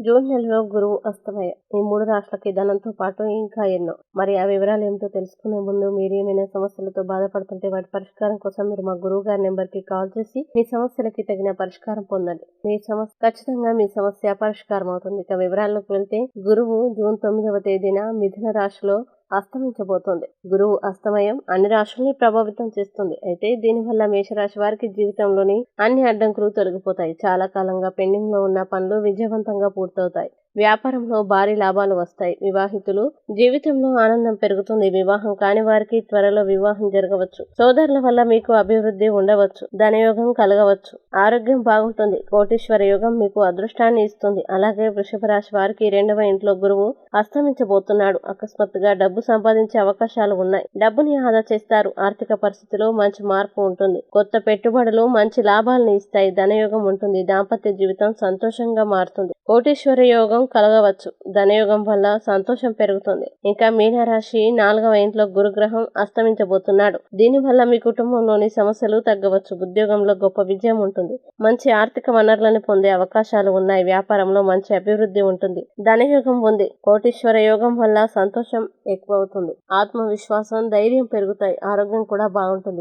June నెలలో గురువు అస్తమయ. ఈ మూడు రాష్ట్రాలకి ధనంతో పాటు ఇంకా ఎన్నో. మరి ఆ వివరాలు ఏమిటో తెలుసుకునే ముందు మీరు ఏమైనా సమస్యలతో బాధపడుతుంటే వాటి పరిష్కారం కోసం మీరు మా గురువు గారి నెంబర్కి కాల్ చేసి మీ సమస్యలకి తగిన పరిష్కారం పొందండి. మీ సమస్య ఖచ్చితంగా మీ సమస్య పరిష్కారం అవుతుంది ఇక వివరాల్లోకి వెళ్తే గురువు జూన్ తొమ్మిదవ తేదీన మిథున రాశిలో అస్తమించబోతోంది. గురువు అస్తమయం అన్ని రాశుల్ని ప్రభావితం చేస్తుంది. అయితే దీనివల్ల మేషరాశి వారికి జీవితంలోని అన్ని అడ్డంకులు తొలగిపోతాయి. చాలా కాలంగా పెండింగ్లో ఉన్న పనులు విజయవంతంగా పూర్తవుతాయి. వ్యాపారంలో భారీ లాభాలు వస్తాయి. వివాహితులు జీవితంలో ఆనందం పెరుగుతుంది. వివాహం కాని వారికి త్వరలో వివాహం జరగవచ్చు. సోదరుల వల్ల మీకు అభివృద్ధి ఉండవచ్చు. ధనయోగం కలగవచ్చు. ఆరోగ్యం బాగుంటుంది. కోటీశ్వర యోగం మీకు అదృష్టాన్ని ఇస్తుంది. అలాగే వృషభ రాశి వారికి రెండవ ఇంట్లో గురువు అస్తమించబోతున్నాడు. అకస్మాత్తుగా డబ్బు సంపాదించే అవకాశాలు ఉన్నాయి. డబ్బుని ఆదా చేస్తారు. ఆర్థిక పరిస్థితిలో మంచి మార్పు ఉంటుంది. కొత్త పెట్టుబడులు మంచి లాభాలను ఇస్తాయి. ధనయోగం ఉంటుంది. దాంపత్య జీవితం సంతోషంగా మారుతుంది. కోటీశ్వర యోగం కలగవచ్చు. ధనయోగం వల్ల సంతోషం పెరుగుతుంది. ఇంకా మీనరాశి నాలుగవ ఇంట్లో గురుగ్రహం అస్తమించబోతున్నాడు. దీనివల్ల మీ కుటుంబంలోని సమస్యలు తగ్గవచ్చు. ఉద్యోగంలో గొప్ప విజయం ఉంటుంది. మంచి ఆర్థిక వనరులను పొందే అవకాశాలు ఉన్నాయి. వ్యాపారంలో మంచి అభివృద్ధి ఉంటుంది. ధనయోగం ఉంది. కోటీశ్వర యోగం వల్ల సంతోషం ఎక్కువ అవుతుంది ఆత్మవిశ్వాసం ధైర్యం పెరుగుతాయి. ఆరోగ్యం కూడా బాగుంటుంది.